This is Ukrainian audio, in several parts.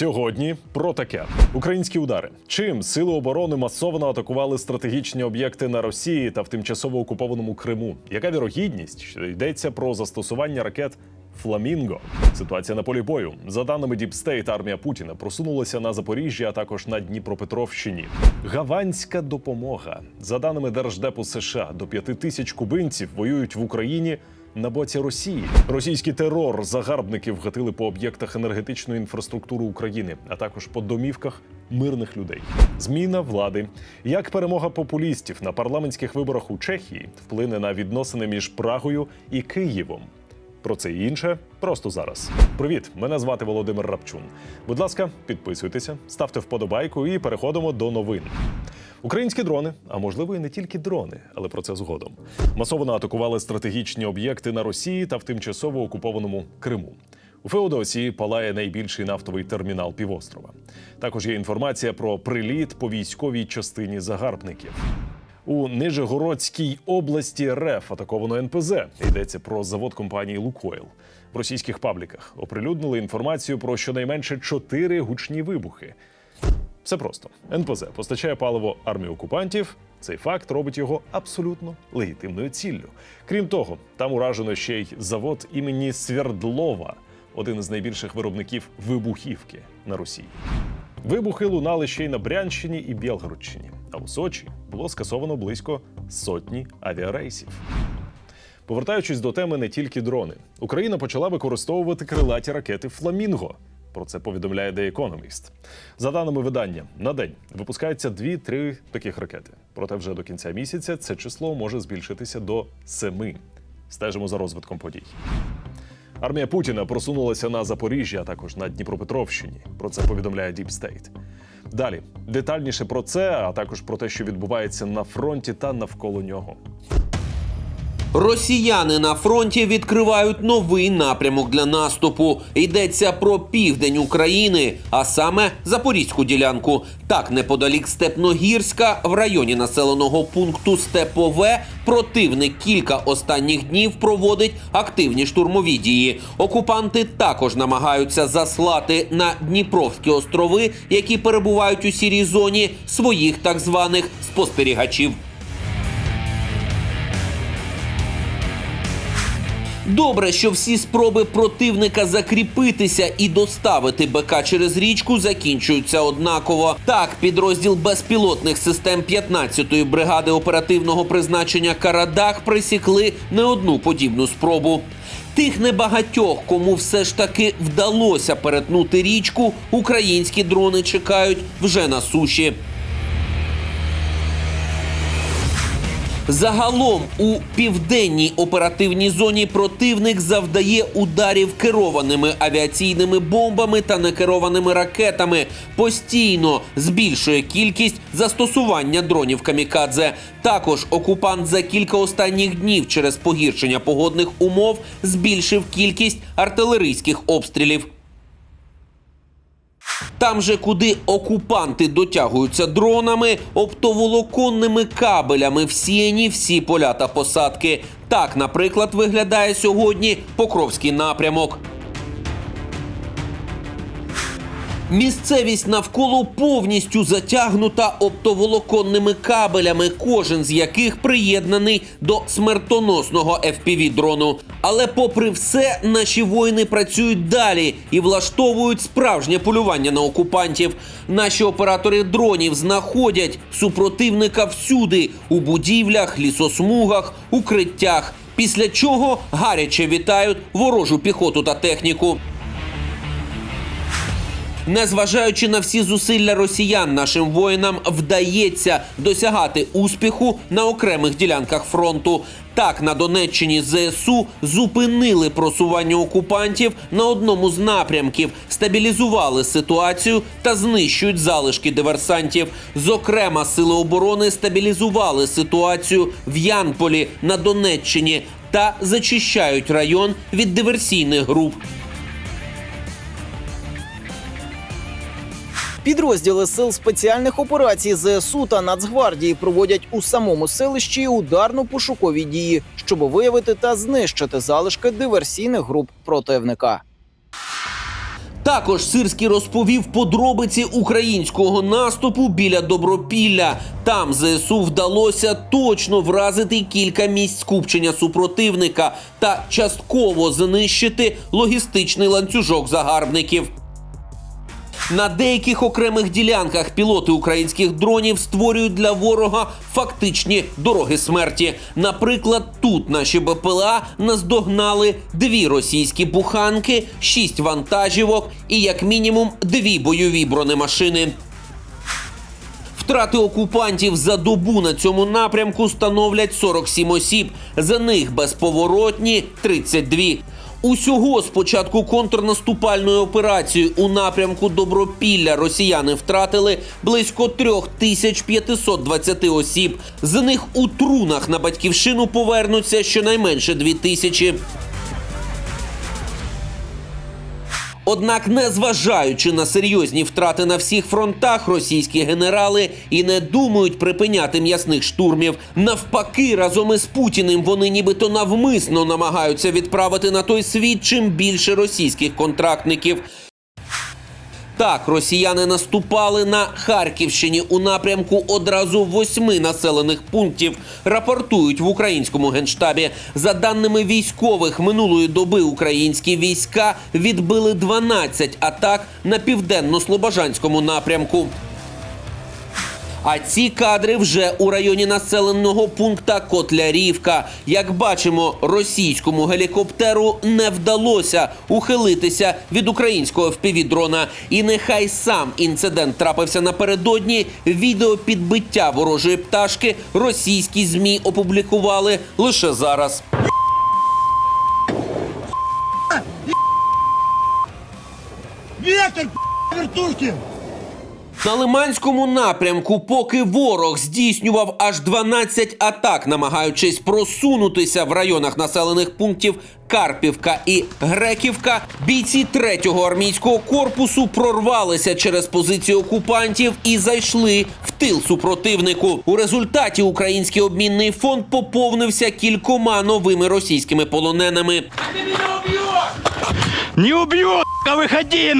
Сьогодні про таке українські удари. Чим сили оборони масово атакували стратегічні об'єкти на Росії та в тимчасово окупованому Криму? Яка вірогідність, що йдеться про застосування ракет Фламінго? Ситуація на полі бою за даними Діпстейт, армія Путіна просунулася на Запоріжжя, а також на Дніпропетровщині. Гаванська допомога за даними Держдепу США до п'яти тисяч кубинців воюють в Україні на боці Росії. Російський терор загарбників гатили по об'єктах енергетичної інфраструктури України, а також по домівках мирних людей. Зміна влади, як перемога популістів на парламентських виборах у Чехії вплине на відносини між Прагою і Києвом. Про це і інше просто зараз. Привіт, мене звати Володимир Рапчун. Будь ласка, підписуйтеся, ставте вподобайку і переходимо до новин. Українські дрони, а можливо і не тільки дрони, але про це згодом. Масово атакували стратегічні об'єкти на Росії та в тимчасово окупованому Криму. У Феодосії палає найбільший нафтовий термінал півострова. Також є інформація про приліт по військовій частині загарбників. У Нижегородській області РФ атаковано НПЗ. Йдеться про завод компанії Лукойл. В російських пабліках оприлюднили інформацію про щонайменше чотири гучні вибухи. Все просто НПЗ постачає паливо армії окупантів. Цей факт робить його абсолютно легітимною ціллю. Крім того, там уражено ще й завод імені Свердлова, один із найбільших виробників вибухівки на Росії. Вибухи лунали ще й на Брянщині і Білгородщині. А у Сочі було скасовано близько сотні авіарейсів. Повертаючись до теми не тільки дрони, Україна почала використовувати крилаті ракети Фламінго. Про це повідомляє The Economist. За даними видання, на день випускаються 2-3 таких ракети. Проте вже до кінця місяця це число може збільшитися до 7. Стежимо за розвитком подій. Армія Путіна просунулася на Запоріжжя, а також на Дніпропетровщині. Про це повідомляє Deep State. Далі детальніше про це, а також про те, що відбувається на фронті та навколо нього. Росіяни на фронті відкривають новий напрямок для наступу. Йдеться про південь України, а саме Запорізьку ділянку. Так, неподалік Степногірська, в районі населеного пункту Степове, противник кілька останніх днів проводить активні штурмові дії. Окупанти також намагаються заслати на Дніпровські острови, які перебувають у сірій зоні, своїх так званих спостерігачів. Добре, що всі спроби противника закріпитися і доставити БК через річку закінчуються однаково. Так, підрозділ безпілотних систем 15-ї бригади оперативного призначення Карадах присікли не одну подібну спробу. Тих небагатьох, кому все ж таки вдалося перетнути річку, українські дрони чекають вже на суші. Загалом у південній оперативній зоні противник завдає ударів керованими авіаційними бомбами та некерованими ракетами. Постійно збільшує кількість застосування дронів камікадзе. Також окупант за кілька останніх днів через погіршення погодних умов збільшив кількість артилерійських обстрілів. Там же, куди окупанти дотягуються дронами, оптоволоконними кабелями всіяні всі поля та посадки. Так, наприклад, виглядає сьогодні Покровський напрямок. Місцевість навколо повністю затягнута оптоволоконними кабелями, кожен з яких приєднаний до смертоносного fpv дрону. Але, попри все, наші воїни працюють далі і влаштовують справжнє полювання на окупантів. Наші оператори дронів знаходять супротивника всюди у будівлях, лісосмугах, укриттях. Після чого гаряче вітають ворожу піхоту та техніку. Незважаючи на всі зусилля росіян, нашим воїнам вдається досягати успіху на окремих ділянках фронту. Так, на Донеччині ЗСУ зупинили просування окупантів на одному з напрямків, стабілізували ситуацію та знищують залишки диверсантів. Зокрема, сили оборони стабілізували ситуацію в Янполі на Донеччині та зачищають район від диверсійних груп. Підрозділи сил спеціальних операцій ЗСУ та Нацгвардії проводять у самому селищі ударно-пошукові дії, щоб виявити та знищити залишки диверсійних груп противника. Також Сирський розповів подробиці українського наступу біля Добропілля. Там ЗСУ вдалося точно вразити кілька місць скупчення супротивника та частково знищити логістичний ланцюжок загарбників. На деяких окремих ділянках пілоти українських дронів створюють для ворога фактичні дороги смерті. Наприклад, тут наші БПЛА наздогнали дві російські буханки, шість вантажівок і як мінімум дві бойові бронемашини. Втрати окупантів за добу на цьому напрямку становлять 47 осіб. За них безповоротні 32. Усього з початку контрнаступальної операції у напрямку Добропілля росіяни втратили близько 3520 осіб. З них у трунах на батьківщину повернуться щонайменше 2000. Однак, незважаючи на серйозні втрати на всіх фронтах, російські генерали і не думають припиняти м'ясних штурмів. Навпаки, разом із Путіним вони нібито навмисно намагаються відправити на той світ чим більше російських контрактників. Так, росіяни наступали на Харківщині у напрямку одразу восьми населених пунктів. Рапортують в українському генштабі. За даними військових, минулої доби українські війська відбили 12 атак на південно-слобожанському напрямку. А ці кадри вже у районі населеного пункта Котлярівка. Як бачимо, російському гелікоптеру не вдалося ухилитися від українського FPV-дрона. І нехай сам інцидент трапився напередодні. Відео підбиття ворожої пташки російські змі опублікували лише зараз. Ветер, вертушки! На Лиманському напрямку, поки ворог здійснював аж 12 атак, намагаючись просунутися в районах населених пунктів Карпівка і Греківка, бійці 3-го армійського корпусу прорвалися через позиції окупантів і зайшли в тил супротивнику. У результаті український обмінний фонд поповнився кількома новими російськими полоненими. Не убью, а выходи!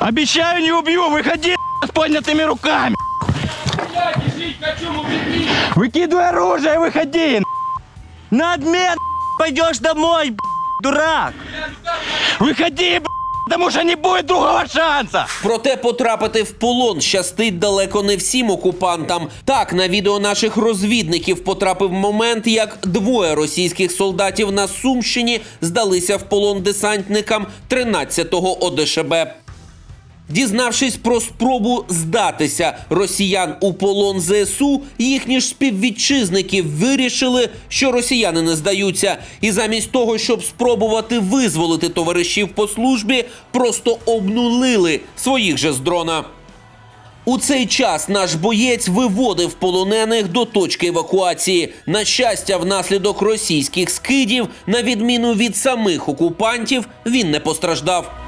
Обещаю, не убью, выходи с поднятыми руками! Выкидывай оружие, выходи! На обмен пойдешь домой, дурак! Выходи, потому що не буде другого шанса! Проте потрапити в полон щастить далеко не всім окупантам. Так на відео наших розвідників потрапив момент, як двоє російських солдатів на Сумщині здалися в полон десантникам 13-го ОДШБ. Дізнавшись про спробу здатися росіян у полон ЗСУ, їхні ж співвітчизники вирішили, що росіяни не здаються, і замість того, щоб спробувати визволити товаришів по службі, просто обнулили своїх же з дрона. У цей час наш боєць виводив полонених до точки евакуації. На щастя, внаслідок російських скидів, на відміну від самих окупантів, він не постраждав.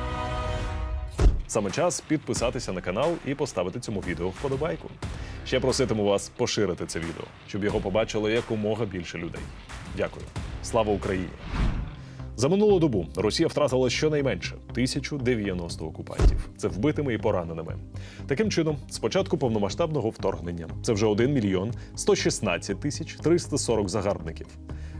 Саме час підписатися на канал і поставити цьому відео вподобайку. Ще проситиму вас поширити це відео, щоб його побачило якомога більше людей. Дякую. Слава Україні! За минулу добу Росія втратила щонайменше 1090 окупантів. Це вбитими і пораненими. Таким чином, з початку повномасштабного вторгнення це вже 1 мільйон 116 тисяч 340 загарбників.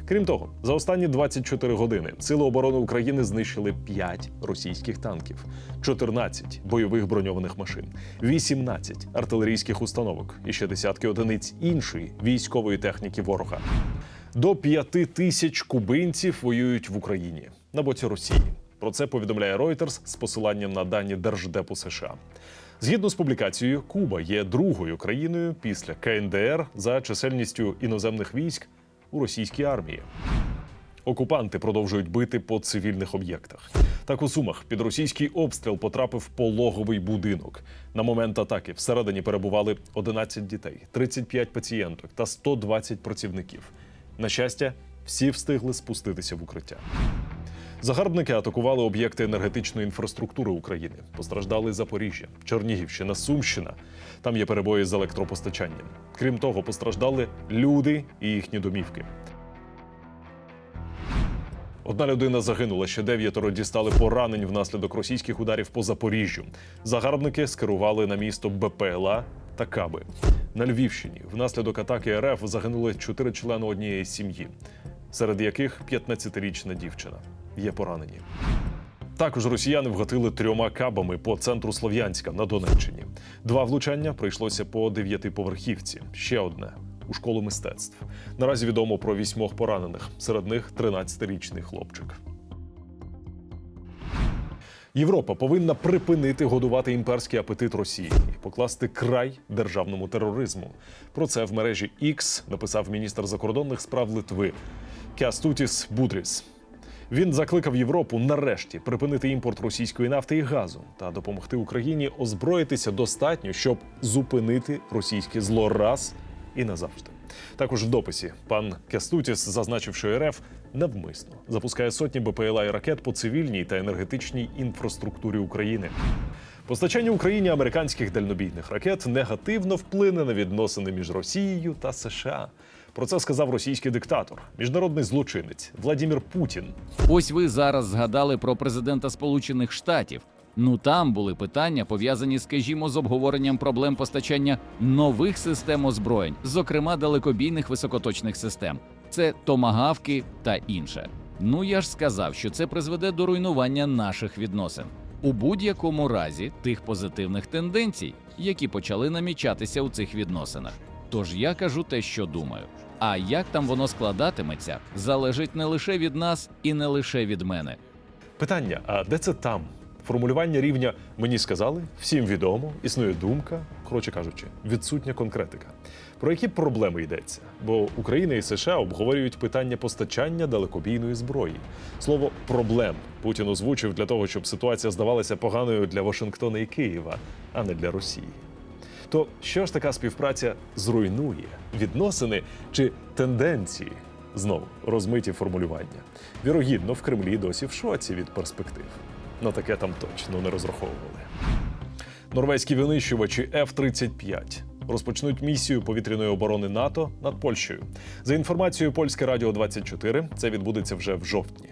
Крім того, за останні 24 години Сили оборони України знищили 5 російських танків, 14 бойових броньованих машин, 18 артилерійських установок і ще десятки одиниць іншої військової техніки ворога. До 5 тисяч кубинців воюють в Україні на боці Росії. Про це повідомляє Reuters з посиланням на дані Держдепу США. Згідно з публікацією, Куба є другою країною після КНДР за чисельністю іноземних військ у російській армії. Окупанти продовжують бити по цивільних об'єктах. Так у Сумах під російський обстріл потрапив пологовий будинок. На момент атаки всередині перебували 11 дітей, 35 пацієнток та 120 працівників. На щастя, всі встигли спуститися в укриття. Загарбники атакували об'єкти енергетичної інфраструктури України. Постраждали Запоріжжя, Чернігівщина, Сумщина. Там є перебої з електропостачанням. Крім того, постраждали люди і їхні домівки. Одна людина загинула, ще дев'ятеро дістали поранень внаслідок російських ударів по Запоріжжю. Загарбники скерували на місто БПЛА та Каби. На Львівщині внаслідок атаки РФ загинули чотири члени однієї сім'ї, серед яких 15-річна дівчина. Є поранені. Також росіяни вгатили трьома кабами по центру Слов'янська на Донеччині. Два влучання прийшлося по дев'ятиповерхівці. Ще одне у школу мистецтв. Наразі відомо про вісьмох поранених. Серед них 13-річний хлопчик. Європа повинна припинити годувати імперський апетит Росії і покласти край державному тероризму. Про це в мережі X написав міністр закордонних справ Литви Кястутіс Будріс. Він закликав Європу нарешті припинити імпорт російської нафти і газу та допомогти Україні озброїтися достатньо, щоб зупинити російське зло раз і назавжди. Також в дописі пан Кястутіс зазначив, що РФ навмисно запускає сотні БПЛА і ракет по цивільній та енергетичній інфраструктурі України. Постачання Україні американських дальнобійних ракет негативно вплине на відносини між Росією та США. Про це сказав російський диктатор, міжнародний злочинець Владімір Путін. Ось ви зараз згадали про президента Сполучених Штатів. Ну там були питання пов'язані, скажімо, з обговоренням проблем постачання нових систем озброєнь, зокрема далекобійних високоточних систем. Це томагавки та інше. Ну я ж сказав, що це призведе до руйнування наших відносин. У будь-якому разі тих позитивних тенденцій, які почали намічатися у цих відносинах. Тож я кажу те, що думаю. А як там воно складатиметься, залежить не лише від нас і не лише від мене. Питання: а де це там? Формулювання рівня мені сказали, всім відомо, існує думка, коротше кажучи, відсутня конкретика. Про які проблеми йдеться? Бо Україна і США обговорюють питання постачання далекобійної зброї. Слово проблем Путін озвучив для того, щоб ситуація здавалася поганою для Вашингтона і Києва, а не для Росії. То що ж така співпраця зруйнує відносини чи тенденції? Знову розмиті формулювання. Вірогідно, в Кремлі досі в шоці від перспектив. На таке там точно не розраховували. Норвезькі винищувачі F-35 розпочнуть місію повітряної оборони НАТО над Польщею. За інформацією Польське Радіо 24, це відбудеться вже в жовтні.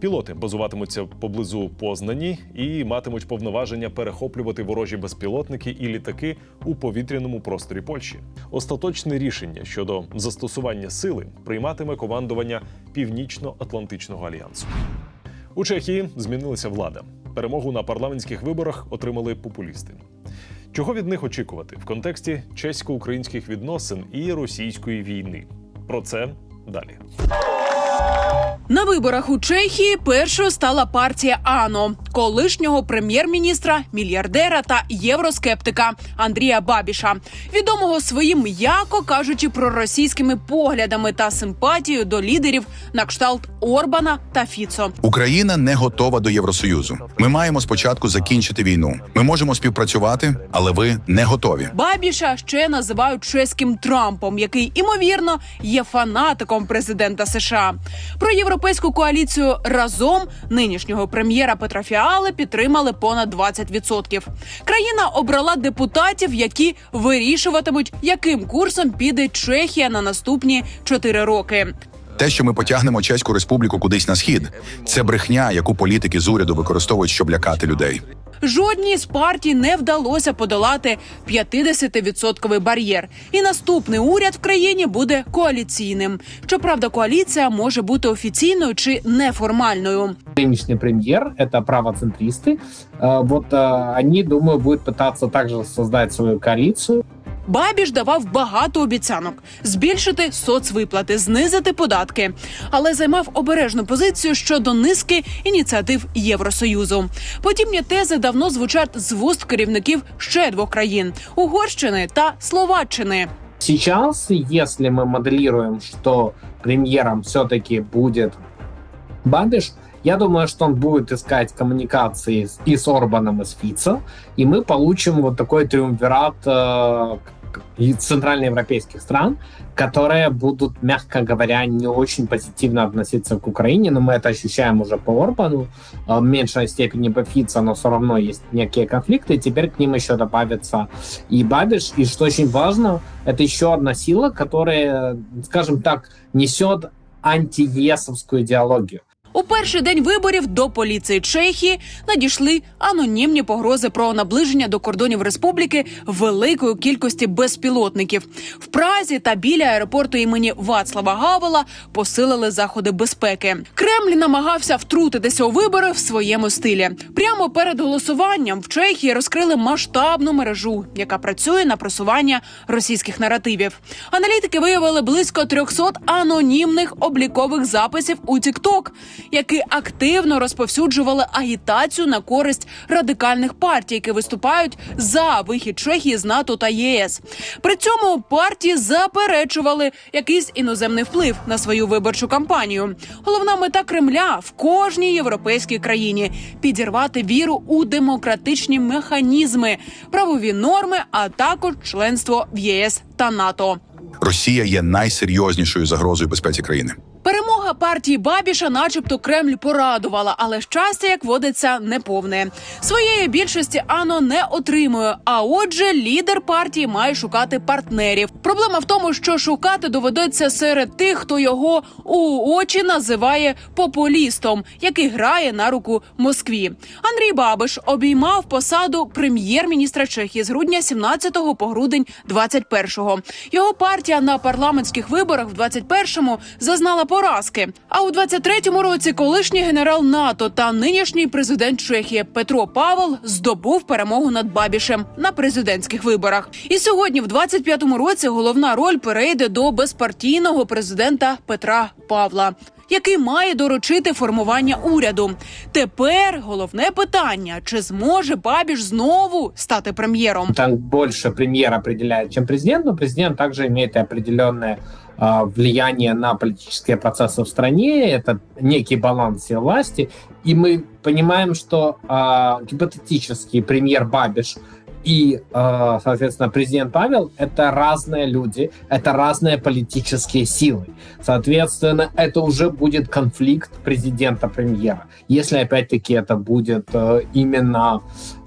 Пілоти базуватимуться поблизу Познані і матимуть повноваження перехоплювати ворожі безпілотники і літаки у повітряному просторі Польщі. Остаточне рішення щодо застосування сили прийматиме командування Північно-Атлантичного альянсу. У Чехії змінилася влада. Перемогу на парламентських виборах отримали популісти. Чого від них очікувати в контексті чесько-українських відносин і російської війни? Про це далі. На виборах у Чехії першою стала партія АНО колишнього прем'єр-міністра, мільярдера та євроскептика Андрія Бабіша, відомого своїм, м'яко кажучи, проросійськими поглядами та симпатією до лідерів на кшталт Орбана та Фіцо. Україна не готова до Євросоюзу. Ми маємо спочатку закінчити війну. Ми можемо співпрацювати, але ви не готові. Бабіша ще називають чеським Трампом, який імовірно є фанатиком президента США. Про європейську коаліцію разом нинішнього прем'єра Петра Фіали підтримали понад 20%. Країна обрала депутатів, які вирішуватимуть, яким курсом піде Чехія на наступні 4 роки. Те, що ми потягнемо Чеську республіку кудись на схід, це брехня, яку політики з уряду використовують, щоб лякати людей Жодній з партій не вдалося подолати 50-відсотковий бар'єр. І наступний уряд в країні буде коаліційним. Щоправда, коаліція може бути офіційною чи неформальною. нынешний премьер, это правоцентристы. Э, Вот э, они, думаю, будут пытаться также создать свою коалицию. Бабіш давав багато обіцянок: збільшити соцвиплати, знизити податки, але займав обережну позицію щодо низки ініціатив Євросоюзу. Подібні тези давно звучать з вуст керівників ще двох країн Угорщини та Словаччини. Сейчас, если мы моделируем, что премьером все-таки будет Бабиш, я думаю, что он будет искать коммуникации с- и с Орбаном, и с Фицо, и мы получим вот такой триумвират э, к- из центральноевропейских стран, которые будут, мягко говоря, не очень позитивно относиться к Украине, но мы это ощущаем уже по Орбану, э, в меньшей степени по Фицо, но все равно есть некие конфликты, теперь к ним еще добавится и Бабиш, и что очень важно, это еще одна сила, которая, скажем так, несет антиесовскую идеологию. У перший день виборів до поліції Чехії надійшли анонімні погрози про наближення до кордонів республіки великої кількості безпілотників. В Празі та біля аеропорту імені Вацлава Гавела посилили заходи безпеки. Кремль намагався втрутитися у вибори в своєму стилі. Прямо перед голосуванням в Чехії розкрили масштабну мережу, яка працює на просування російських наративів. Аналітики виявили близько 300 анонімних облікових записів у TikTok, які активно розповсюджували агітацію на користь радикальних партій, які виступають за вихід Чехії з НАТО та ЄС. При цьому партії заперечували якийсь іноземний вплив на свою виборчу кампанію. Головна мета Кремля в кожній європейській країні підірвати віру у демократичні механізми, правові норми, а також членство в ЄС та НАТО. Росія є найсерйознішою загрозою безпеці країни. Перемога партії Бабіша, начебто, Кремль порадувала, але щастя, як водиться, неповне. Своєї більшості Ано не отримує. А отже, лідер партії має шукати партнерів. Проблема в тому, що шукати доведеться серед тих, хто його у очі називає популістом, який грає на руку Москві. Андрій Бабиш обіймав посаду прем'єр-міністра Чехії з грудня 17 по грудень 21-го. Його партія на парламентських виборах в 21-му зазнала поразки. А у 23-му році колишній генерал НАТО та нинішній президент Чехії Петро Павел здобув перемогу над Бабішем на президентських виборах. І сьогодні, в 25-му році, головна роль перейде до безпартійного президента Петра Павла Який має доручити формування уряду? Тепер головне питання: чи зможе Бабіш знову стати прем'єром? Там больше премьер определяет, чем президент, но президент также имеет и определенное а, влияние на политические процессы в стране. Это некий баланс всей власти. И мы понимаем, что а, гипотетический премьер Бабиш и, а, соответственно, президент Павел — это разные люди, это разные политические силы. Соответственно, это уже будет конфликт президента-премьера. Если, опять-таки, это будет э, именно от э,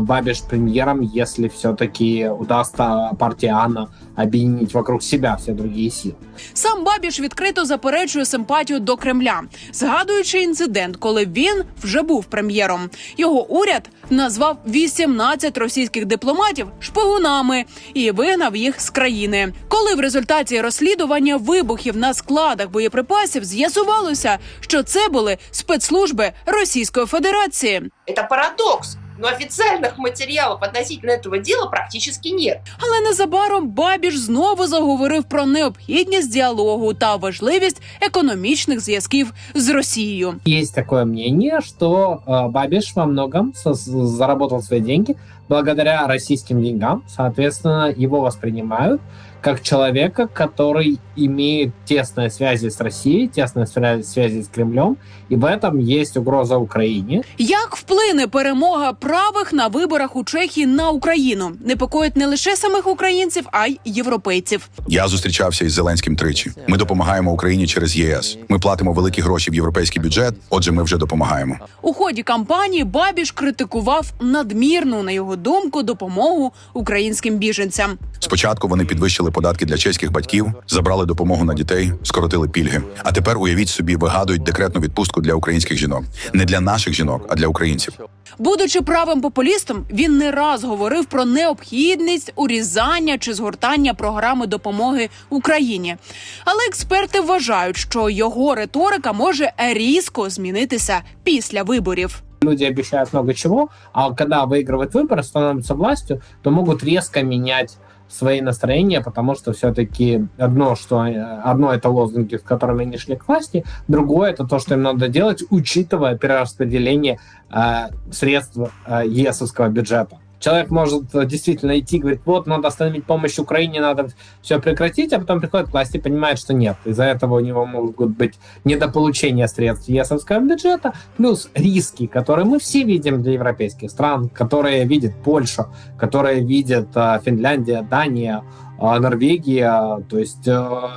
Бабиш премьером, если все-таки удастся партии Анна объединить вокруг себя все другие силы. Сам Бабіш відкрито заперечує симпатію до Кремля, згадуючи інцидент, коли він вже був прем'єром. Його уряд назвав 18 російських дипломатів шпигунами і вигнав їх з країни. Коли в результаті розслідування вибухів на складах боєприпасів з'ясувалося, що це були спецслужби Російської Федерації. Это парадокс. Но официальных материалов относительно этого дела практически нет. Але незабаром Бабіш знову заговорив про необхідність діалогу та важливість економічних зв'язків з Росією. Есть такое мнение, что э, Бабиш во многом со- заработал свои деньги благодаря российским деньгам. Соответственно, его воспринимают как человека, который имеет тесные связи с Россией, тесные свя- связи с Кремлем, и в этом есть угроза Украине. Як вплине перемога правих на виборах у Чехії на Україну? Непокоїть не лише самих українців, а й європейців. Я зустрічався із Зеленським тричі. Ми допомагаємо Україні через ЄС. Ми платимо великі гроші в європейський бюджет. Отже, ми вже допомагаємо. У ході кампанії Бабіш критикував надмірну, на його думку, допомогу українським біженцям. Спочатку вони підвищили податки для чеських батьків, забрали допомогу на дітей, скоротили пільги. А тепер уявіть собі, вигадують декретну відпустку для українських жінок, не для наших жінок, а для українців. Будучи правим популістом, він не раз говорив про необхідність урізання чи згортання програми допомоги Україні. Але експерти вважають, що його риторика може різко змінитися після виборів. Люди обещают много чего, а когда выигрывают выборы, становятся властью, то могут резко менять свои настроения, потому что все-таки одно, что э, одно это лозунги, с которыми они шли к власти, другое это то, что им надо делать, учитывая перераспределение э, средств э, ЕСовского бюджета. Человек может э, действительно идти, говорит, вот, надо остановить помощь Украине, надо все прекратить, а потом приходит к власти и понимает, что нет. Из-за этого у него могут быть недополучение средств ЕСовского бюджета, плюс риски, которые мы все видим для европейских стран, которые видит Польша, которые видит э, Финляндия, Дания, э, Норвегия. То есть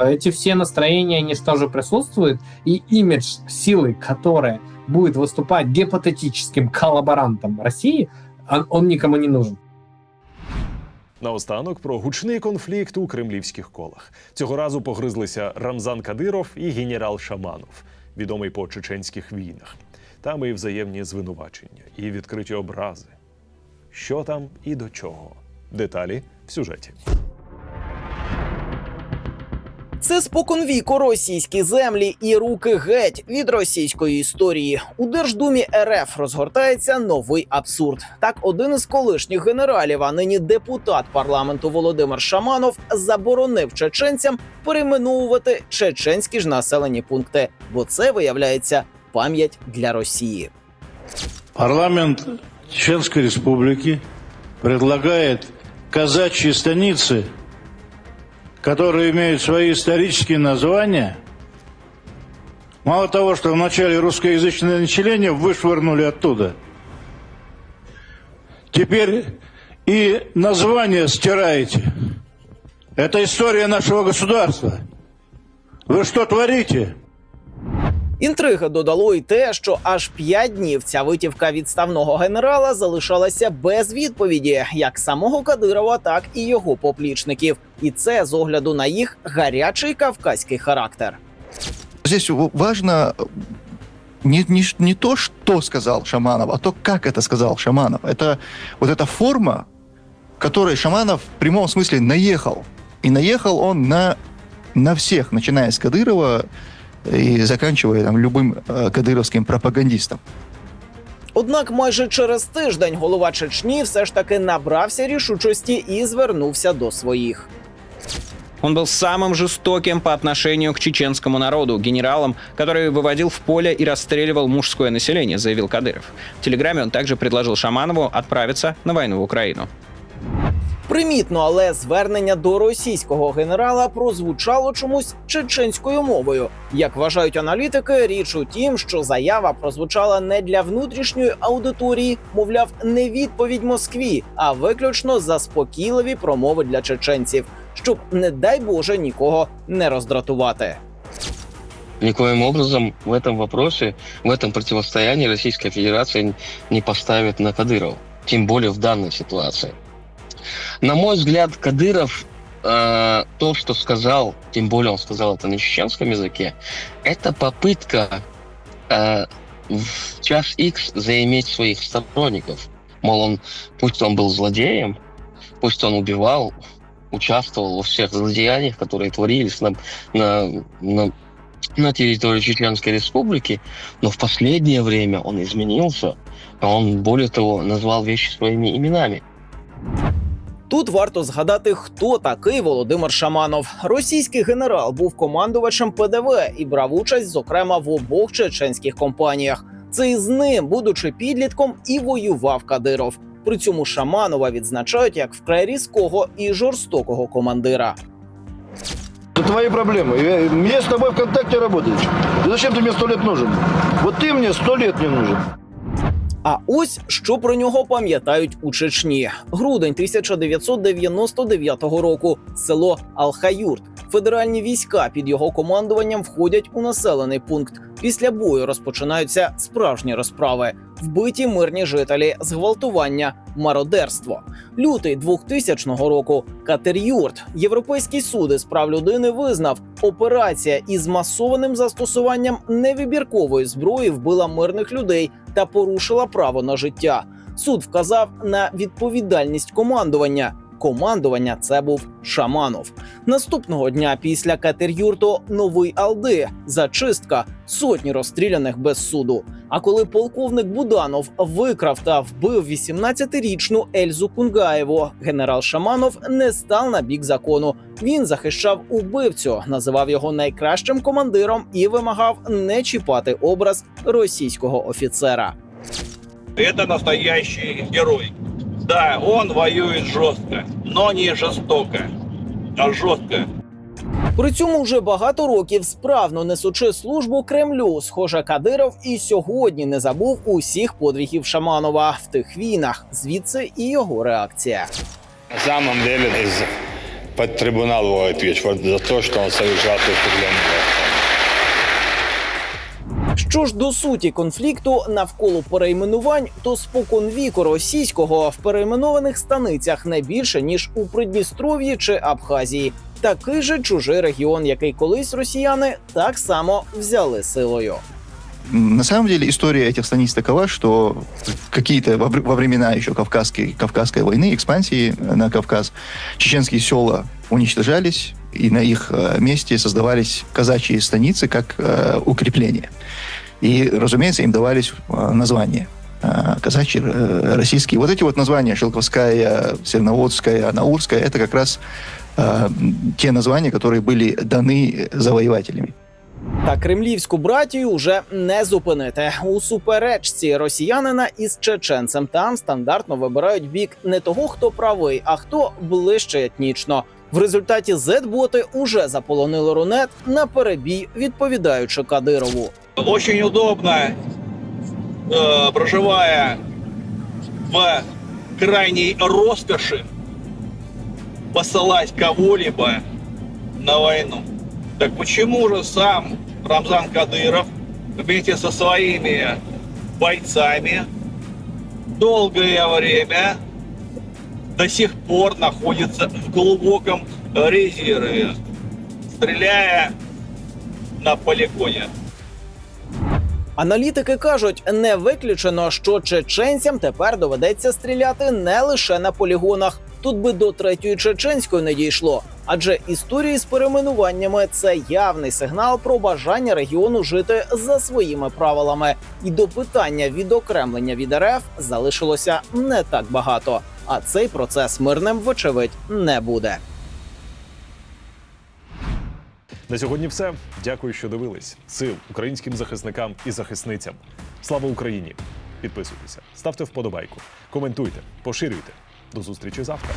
эти все настроения, они же тоже присутствуют. И имидж силы, которая будет выступать гипотетическим коллаборантом России, он, никому не нужен. Наостанок про гучний конфлікт у кремлівських колах. Цього разу погризлися Рамзан Кадиров і генерал Шаманов. відомий по чеченських війнах. Там і взаємні звинувачення, і відкриті образи. Що там і до чого? Деталі в сюжеті. Це споконвіку російські землі і руки геть від російської історії. У Держдумі РФ розгортається новий абсурд. Так, один із колишніх генералів, а нині депутат парламенту Володимир Шаманов, заборонив чеченцям перейменовувати чеченські ж населені пункти, бо це виявляється пам'ять для Росії. Парламент Чеченской Республики предлагает казачьи станицы, которые имеют свои исторические названия. Мало того, что вначале русскоязычное население вышвырнули оттуда, теперь и название стираете. Это история нашего государства. Вы что творите? Інтриги додало й те, що аж п'ять днів ця витівка відставного генерала залишалася без відповіді, як самого Кадирова, так і його поплічників. І це з огляду на їх гарячий кавказький характер. Здесь в- важно э, не, не, ш- не то, что сказал Шаманов, а то, как это сказал Шаманов. Это вот эта форма, которой Шаманов в прямом смысле наехал. И наехал он на, на всех, начиная с Кадырова и заканчивая там, любым э, кадыровским пропагандистом. Однак майже через тиждень голова Чечні все ж таки набрався рішучості і звернувся до своїх. Он был самым жестоким по отношению к чеченскому народу, генералом, который выводил в поле и расстреливал мужское население, заявил Кадыров. В телеграме он также предложил Шаманову отправиться на войну в Украину. Примітно, але звернення до російського генерала прозвучало чомусь чеченською мовою. Як вважають аналітики, річ у тім, що заява прозвучала не для внутрішньої аудиторії, мовляв, не відповідь Москві, а виключно заспокійливі промови для чеченців, щоб, не дай Боже, нікого не роздратувати. Никоим образом в этом вопросе, в этом противостоянии Российская Федерация не поставит на Кадырова. Тем более в данной ситуации. На мой взгляд, Кадыров э, то, что сказал, тем более он сказал это на чеченском языке, это попытка э, в час X заиметь своих сторонников. Мол, он, пусть он был злодеем, пусть он убивал, участвовал во всех злодеяниях, которые творились на, на, на на территории Чеченской Республики, но в последнее время он изменился. Он, более того, назвал вещи своими именами. Тут варто згадати, хто такий Володимир Шаманов. Російський генерал був командувачем ПДВ і брав участь, зокрема, в обох чеченських компаніях. Це із ним, будучи підлітком, і воював Кадиров. При цьому Шаманова відзначають як вкрай різкого і жорстокого командира. Это твои проблемы. Я- Мне с тобой в контакте работать. И зачем ты мне сто лет нужен? Вот ты мне сто лет не нужен. А ось що про нього пам'ятають у Чечні. Грудень 1999 року. Село Алхаюрт. Федеральні війська під його командуванням входять у населений пункт. Після бою розпочинаються справжні розправи. Вбиті мирні жителі, зґвалтування, мародерство. Лютий 2000 року. Катер'юрт. Європейський суд із прав людини визнав, операція із масованим застосуванням невибіркової зброї вбила мирних людей та порушила право на життя. Суд вказав на відповідальність командування. Командування це був Шаманов. Наступного дня після Катер'юрту новий Алди, зачистка, сотні розстріляних без суду. А коли полковник Буданов викрав та вбив 18-річну Ельзу Кунгаєву, генерал Шаманов не став на бік закону. Він захищав убивцю, називав його найкращим командиром і вимагав не чіпати образ російського офіцера. Это настоящий герой. Да, он воюет жестко, но не жестоко, а жестко. При цьому вже багато років справно несучи службу Кремлю, схоже, Кадиров і сьогодні не забув усіх подвігів Шаманова в тих війнах. Звідси і його реакція. На самом деле, из под трибунал его отвечу за то, что он совершал преступление. Що ж до суті конфлікту навколо перейменувань, то споконвіку російського в перейменованих станицях не більше ніж у Придністров'ї чи Абхазії. такий же чужий регіон, який колись росіяни так само взяли силою. На самом деле история этих станиц такова, что какие-то во, вр- во времена еще Кавказской, Кавказской войны, экспансии на Кавказ, чеченские села уничтожались, и на их э, месте создавались казачьи станицы как э, укрепления. И, разумеется, им давались э, названия э, казачьи, э, российские. Вот эти вот названия, Шелковская, Серноводская, Наурская, это как раз э, те названия, которые были даны завоевателями. Та кремлівську братію вже не зупинити у суперечці росіянина із чеченцем. Там стандартно вибирають бік не того, хто правий, а хто ближче етнічно. В результаті зетботи уже заполонили рунет на перебій, відповідаючи Кадирову. Очень удобно, э, проживая в крайней роскоши, посылать кого-либо на войну. Так почему же сам Рамзан Кадыров вместе со своими бойцами долгое время до сих пор находится в глубоком резерве, стреляя на полигоне? Аналітики кажуть, не виключено, що чеченцям тепер доведеться стріляти не лише на полігонах. Тут би до третьої чеченської не дійшло, адже історії з перейменуваннями це явний сигнал про бажання регіону жити за своїми правилами. І до питання відокремлення від РФ залишилося не так багато. А цей процес мирним, вочевидь, не буде. На сьогодні все. Дякую, що дивились. Сил українським захисникам і захисницям. Слава Україні! Підписуйтеся, ставте вподобайку, коментуйте, поширюйте. До зустрічі завтра.